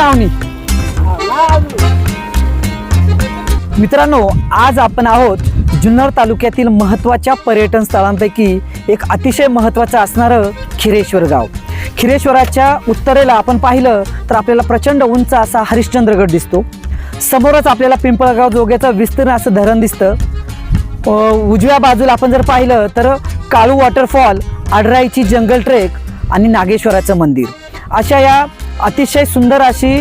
घेतली मित्रांनो आज आपण आहोत जुन्नर तालुक्यातील महत्त्वाच्या पर्यटन स्थळांपैकी एक अतिशय महत्त्वाचं असणारं खिरेश्वर गाव. खिरेश्वराच्या उत्तरेला आपण पाहिलं तर आपल्याला प्रचंड उंच असा हरिश्चंद्रगड दिसतो. समोरच आपल्याला पिंपळगाव जोग्याचं विस्तीर्ण असं धरण दिसतं. उजव्या बाजूला आपण जर पाहिलं तर काळू वॉटरफॉल आडराईची जंगल ट्रेक आणि नागेश्वराचं मंदिर. अशा या अतिशय सुंदर अशी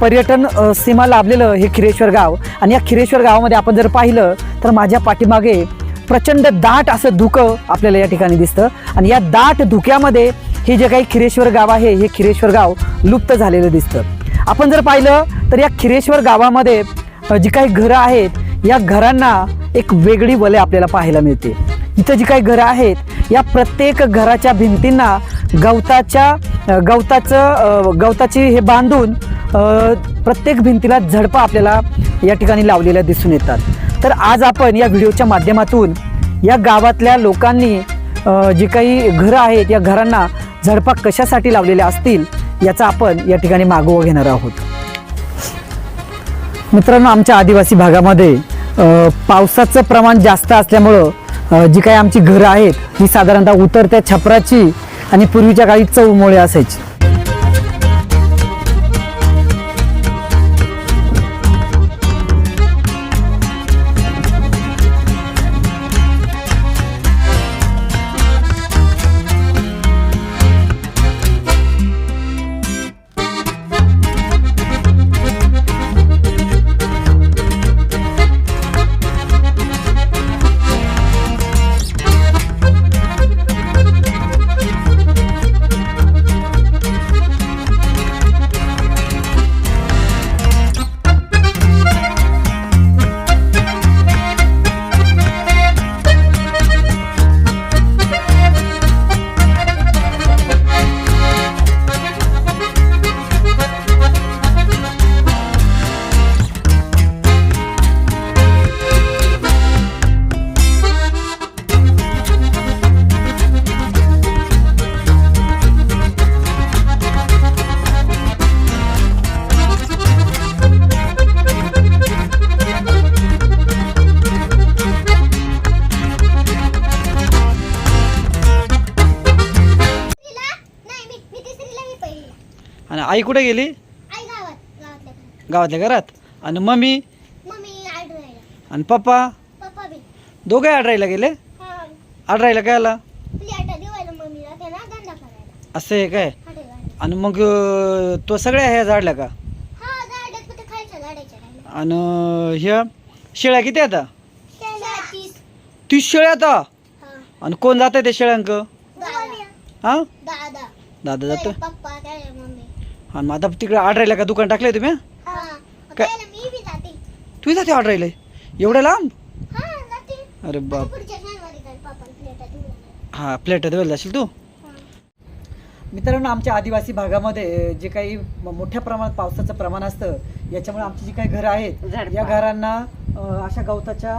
पर्यटन सीमा लाभलेलं हे खिरेश्वर गाव. आणि या खिरेश्वर गावामध्ये आपण जर पाहिलं तर माझ्या पाठीमागे प्रचंड दाट असं धुकं आपल्याला या ठिकाणी दिसतं. आणि या दाट धुक्यामध्ये हे जे काही खिरेश्वर गाव आहे हे खिरेश्वर गाव लुप्त झालेलं दिसतं. आपण जर पाहिलं तर या खिरेश्वर गावामध्ये जी काही घरं आहेत या घरांना एक वेगळी वलय आपल्याला पाहायला मिळते. इथं जी काही घरं आहेत या प्रत्येक घराच्या भिंतींना गवताच्या गवताचं गवताची हे बांधून प्रत्येक भिंतीला झडपा आपल्याला या ठिकाणी लावलेल्या दिसून येतात. तर आज आपण या व्हिडिओच्या माध्यमातून या गावातल्या लोकांनी जी काही घरं आहेत या घरांना झडपा कशासाठी लावलेल्या असतील याचा आपण या ठिकाणी मागोवा घेणार आहोत. मित्रांनो आमच्या आदिवासी भागामध्ये पावसाचं प्रमाण जास्त असल्यामुळं जी काही आमची घरं आहेत ही साधारणतः उतरत्या छपराची आणि पूर्वीच्या काळी चौमोळे असायची. आई कुठे गेली? आई गावात गावातल्या घरी. गावातल्या घरात? आणि मम्मी? आणि पप्पा? पप्पा बी. दोघे आडरायला गेले? हा. आडरायला काय आला? तुझी आटा दिवायला मम्मीला त्यांना धंदा करायला. असं आहे काय? आणि मग अं, तो सगळ्या ह्या झाडल्या का? हा झाडात कुठे खायच्या झाडाच्या राहिला आणि ह्या शेळ्या किती आता त्याला तीस. तीस शेळ्या आता हा. आणि कोण जात आहे त्या शेळ्यांक? दादा. हा? दादा. दादा जातो पप्पा. आणि मग आता तिकडे आडरायला का दुकान टाकलंय तुम्ही? हा. काय? तू जाते. आडरायला एवढ्या लांब? हा जाते. अरे बाप. हा प्लेट धुवायला जाशील तू? हा. मित्रांनो आमच्या आदिवासी भागामध्ये जे काही मोठ्या प्रमाणात पावसाचं प्रमाण असतं याच्यामुळे आमची जी काही घरं आहेत. या घरांना अशा गवताच्या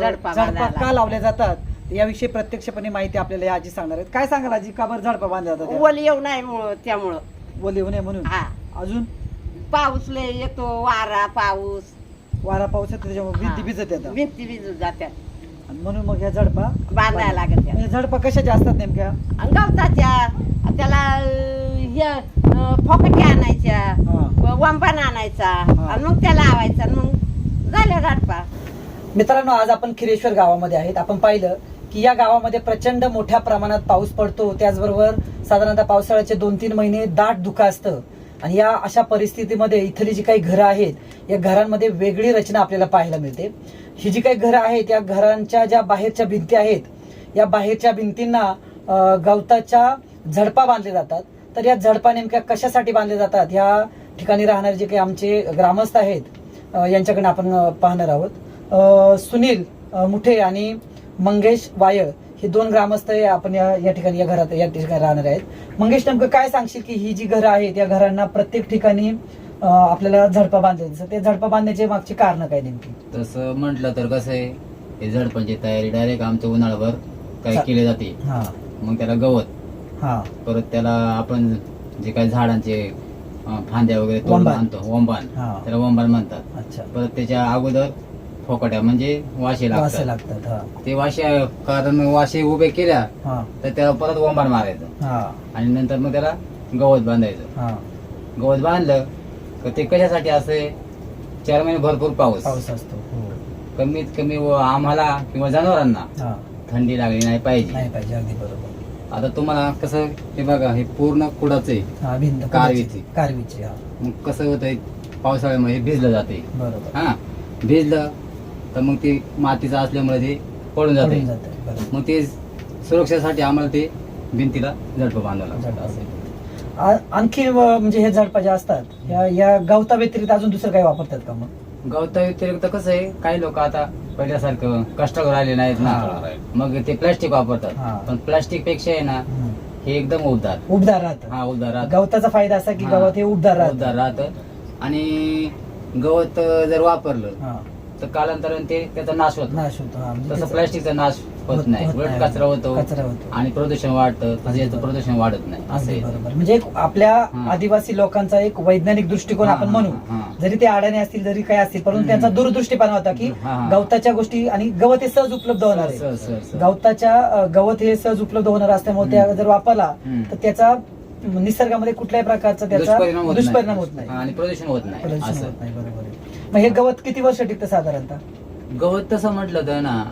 झडपा. का लावल्या जातात? याविषयी प्रत्यक्षपणे माहिती आपल्याला या आजी सांगणार आहेत. काय सांगाल आजी? का बरं झडपा बांधल्या जातात? ओल येऊ नाही मुळं त्यामुळं. ओले नये म्हणून. हा. अजून? पाऊस लय येतो वारा पाऊस. वारा पाऊस येतो त्याच्यामुळे भिंती. भिजत येतात. भिंती भिजून जात्यात आणि म्हणून मग ह्या झडपा बांधायला लागत त्या. म्हणजे झडपा कशाच्या असतात नेमक्या? आणि गवताच्या. त्याला अं, हे अं, फोकट्या आणायच्या हा. वंपान आणायचा आणि मग त्याला लावायचा आणि मग झाल्या झाडपा मित्रांनो आज आपण खिरेश्वर गावामध्ये आहेत. आपण पाहिलं की या गावामध्ये प्रचंड मोठ्या प्रमाणात पाऊस पडतो. त्याचबरोबर साधारणतः पावसाळ्याचे दोन तीन महिने दाट धुकं असतं. आणि या अशा परिस्थितीमध्ये इथली जी काही घरं आहेत या घरांमध्ये वेगळी रचना आपल्याला पाहायला मिळते. ही जी काही घरं आहेत या घरांच्या ज्या बाहेरच्या भिंती आहेत या बाहेरच्या भिंतींना गवताच्या झडपा बांधले जातात. तर या झडपा नेमक्या कशासाठी बांधले जातात? या ठिकाणी राहणारे जे काही आमचे ग्रामस्थ आहेत अ, यांच्याकडे आपण पाहणार आहोत. सुनील मुठे आणि मंगेश वायळ हे दोन ग्रामस्थ आपण या या ठिकाणी या घरात या ठिकाणी राहणार आहेत. मंगेश नेमकं काय सांगशील की ही जी घरं आहेत या घरांना प्रत्येक ठिकाणी आपल्याला झडपा दिसतात ते झडपा बांधण्याचे मागची कारण काय नेमकी? तसं म्हटलं तर कसं आहे हे झडपांची तयारी डायरेक्ट आमच्या उन्हाळ्याभर काय केली जाते. मग त्याला गवत हा. परत त्याला आपण जे काही झाडांचे फांद्या वगैरे तोडून वंबान. आणतो वंबान. हा. त्याला वंबान म्हणतात. अच्छा. परत त्याच्या अगोदर फोकट्या म्हणजे वाशे वासे लागतात लागतात हा. ते वाशे कारण वाशे उभे केल्या हा. तर त्याला परत वंबान मारायचं. हा. आणि नंतर मग त्याला गवत बांधायचं. हा. गवत बांधलं तर ते कशासाठी असे चार महिने भरपूर पाऊस. पाऊस असतो. हो. कमीत कमी व आम्हाला किंवा जनावरांना हा. थंडी लागली नाही पाहिजे. नाही पाहिजे अगदी बरोबर. आता तुम्हाला कसं हे बघा हे पूर्ण कुडाचं आहे हा भिंत कारवीची. कारवीची हा. मग कसं होतंय? पावसाळ्यामध्ये भिजलं जाते बरोबर. हा. भिजलं तर मग ते मातीचं असल्यामुळे ते पडून जाते पडून जाते मग ते सुरक्षेसाठी आम्हाला ते भिंतीला झडप बांधावं लागतं झडप. असं आहे. आ- आणखी म्हणजे हे झाडपा जे असतात या या गवता व्यतिरिक्त अजून दुसरं काही वापरतात का मग गवता व्यतिरिक्त कसं आहे काही लोक आता पहिल्यासारखं कष्टावर राहिले नाहीत ना हा. मग ते प्लास्टिक हा. वापरतात पण प्लास्टिकपेक्षा आहे ना हम्म. हे एकदम उबदार उबदार राहतं हा उबदार राहत गवताचा फायदा असा की हा. गवत हे उबदार उबदार राहतं राहत आणि गवत जर वापरलं हा तर कालांतराने ते त्याचा नाश होतो नाश होतो हा म्हणजे तसं त्याचा- प्लास्टिकचा नाश होत होत- नाही होत उलट नाही. कचरा होतो कचरा होतो. आणि प्रदूषण वाढतं तसं याचं बरोबर. प्रदूषण वाढत नाही असं अगदी आहे. बरोबर म्हणजे एक आपल्या हा. आदिवासी लोकांचा एक वैज्ञानिक दृष्टिकोन हा, आपण हा, म्हणू हा. जरी ते अडाणी असतील जरी काय असतील परंतु हम्म. त्यांचा दूरदृष्टीपणा होता की हा, हा. गवताच्या गोष्टी आणि गवत हे सहज उपलब्ध होणार आहे सहज, सहज, सहज. गवताच्या अ, गवत हे सहज उपलब्ध होणार असल्यामुळे त्या जर वापरला हम्म. तर त्याचा निसर्गामध्ये कुठल्याही प्रकारचा त्याचा दुष्परिणाम होत नाही. आणि प्रदूषण होत नाही. प्रदूषण असं. होत नाही बरोबर आहे. मग हे गवत किती वर्ष टिकतं साधारणतः? गवत तसं म्हटलं तर ना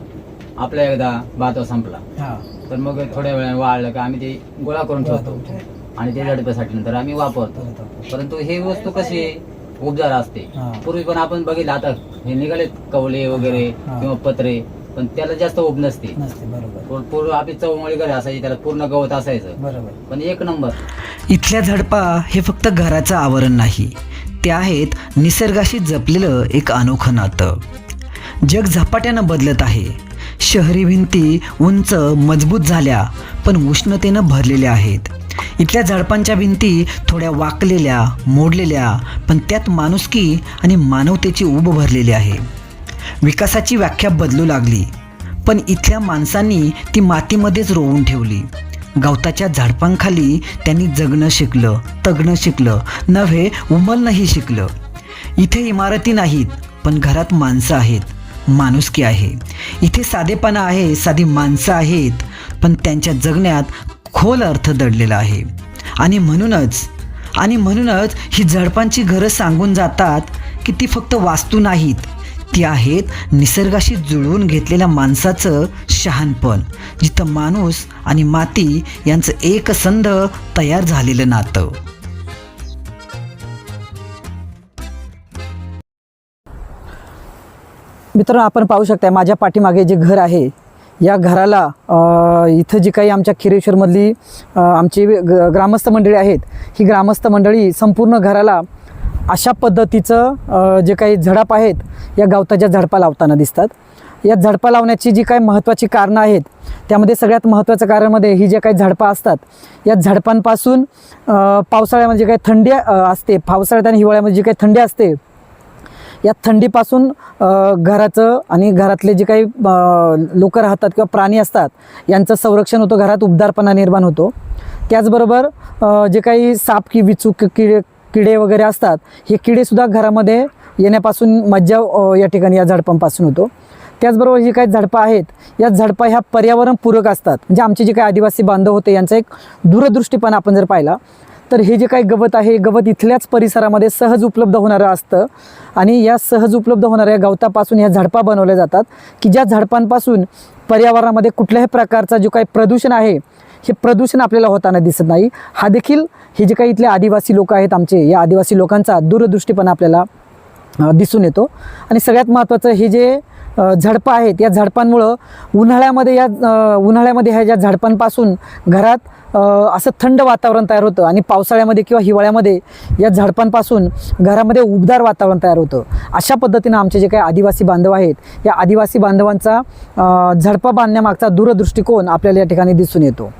आपल्या एकदा भातो संपला. हा. तर मग थोड्या वेळाने वाळलं का आम्ही ते गोळा करून ठेवतो. आणि ते झडपेसाठी नंतर आम्ही वापरतो. परंतु ही वस्तू कशी आहे उपजार असते? हा. पूर्वी पण आपण बघितलं आता हे निघाले कवले वगैरे हा. किंवा पत्रे. पण त्याला जास्त उब नसते. नसते बरोबर. पूर- पूर्व आपली चौमळी घरी असायची त्याला पूर्ण गवत असायचं. बरोबर. पण एक नंबर. इथल्या झडपा हे फक्त घराचं आवरण नाही ते आहेत निसर्गाशी जपलेलं एक अनोखं नातं. जग झपाट्यानं बदलत आहे. शहरी भिंती उंच मजबूत झाल्या पण उष्णतेनं भरलेल्या आहेत. इथल्या झाडपांच्या भिंती थोड्या वाकलेल्या मोडलेल्या पण त्यात माणुसकी आणि मानवतेची ऊब भरलेली आहे. विकासाची व्याख्या बदलू लागली. पण इथल्या माणसांनी ती मातीमध्येच रोवून ठेवली. गवताच्या झाडपांखाली त्यांनी जगणं शिकलं तगणं शिकलं. नव्हे उमलणंही शिकलं. इथे इमारती नाहीत पण घरात माणसं आहेत. माणुसकी आहे. इथे साधेपणा आहे साधी माणसं आहेत. पण त्यांच्या जगण्यात खोल अर्थ दडलेला आहे. आणि म्हणूनच आणि म्हणूनच ही झडपांची घरं सांगून जातात की ती फक्त वास्तू नाहीत ती आहेत निसर्गाशी जुळवून घेतलेल्या माणसाचं शहाणपण जिथं माणूस आणि माती यांचं एकसंध तयार झालेलं नातं. मित्रांनो आपण पाहू शकता माझ्या पाठीमागे जे घर आहे या घराला इथं जी काही आमच्या खिरेश्वरमधली आमची ग- ग्रामस्थ मंडळी आहेत ही ग्रामस्थ मंडळी संपूर्ण घराला अशा पद्धतीचं जे काही झडप आहेत या गवताच्या झडपा लावताना दिसतात. या झडपा लावण्याची जी काही महत्त्वाची कारणं आहेत त्यामध्ये सगळ्यात महत्त्वाचं कारणमध्ये ही जे काही झडपा असतात या झडपांपासून पावसाळ्यामध्ये जी काही थंडी असते पावसाळ्यात आणि हिवाळ्यामध्ये जी काही थंडी असते या थंडीपासून घराचं आणि घरातले जे काही लोक राहतात किंवा प्राणी असतात यांचं संरक्षण होतं घरात उबदारपणा निर्माण होतो. त्याचबरोबर जे काही साप की विचूक किडे किडे वगैरे असतात हे किडेसुद्धा घरामध्ये येण्यापासून मज्जा या ठिकाणी या झाडपांपासून होतो. त्याचबरोबर जी काही झाडपं आहेत या झाडपा ह्या पर्यावरणपूरक असतात. म्हणजे आमचे जे काही आदिवासी बांधव होते यांचा एक दूरदृष्टीपणा आपण जर पाहिला तर हे जे काही गवत आहे हे गवत इथल्याच परिसरामध्ये सहज उपलब्ध होणारं असतं. आणि या सहज उपलब्ध होणाऱ्या गवतापासून ह्या झाडपा बनवल्या जातात की ज्या झाडपांपासून पर्यावरणामध्ये कुठल्याही प्रकारचा जो काही प्रदूषण आहे हे प्रदूषण आपल्याला होताना दिसत नाही. हा देखील हे जे काही इथले आदिवासी लोक आहेत आमचे या आदिवासी लोकांचा दूरदृष्टीपणा आपल्याला दिसून येतो. आणि सगळ्यात महत्त्वाचं हे जे झडपं आहेत या झडपांमुळं उन्हाळ्यामध्ये या उन्हाळ्यामध्ये ह्या ज्या झडपांपासून घरात असं थंड वातावरण तयार होतं आणि पावसाळ्यामध्ये किंवा हिवाळ्यामध्ये या झडपांपासून घरामध्ये उबदार वातावरण तयार होतं. अशा पद्धतीनं आमचे जे काही आदिवासी बांधव आहेत या आदिवासी बांधवांचा झडपा बांधण्यामागचा दूरदृष्टिकोन आपल्याला या ठिकाणी दिसून येतो.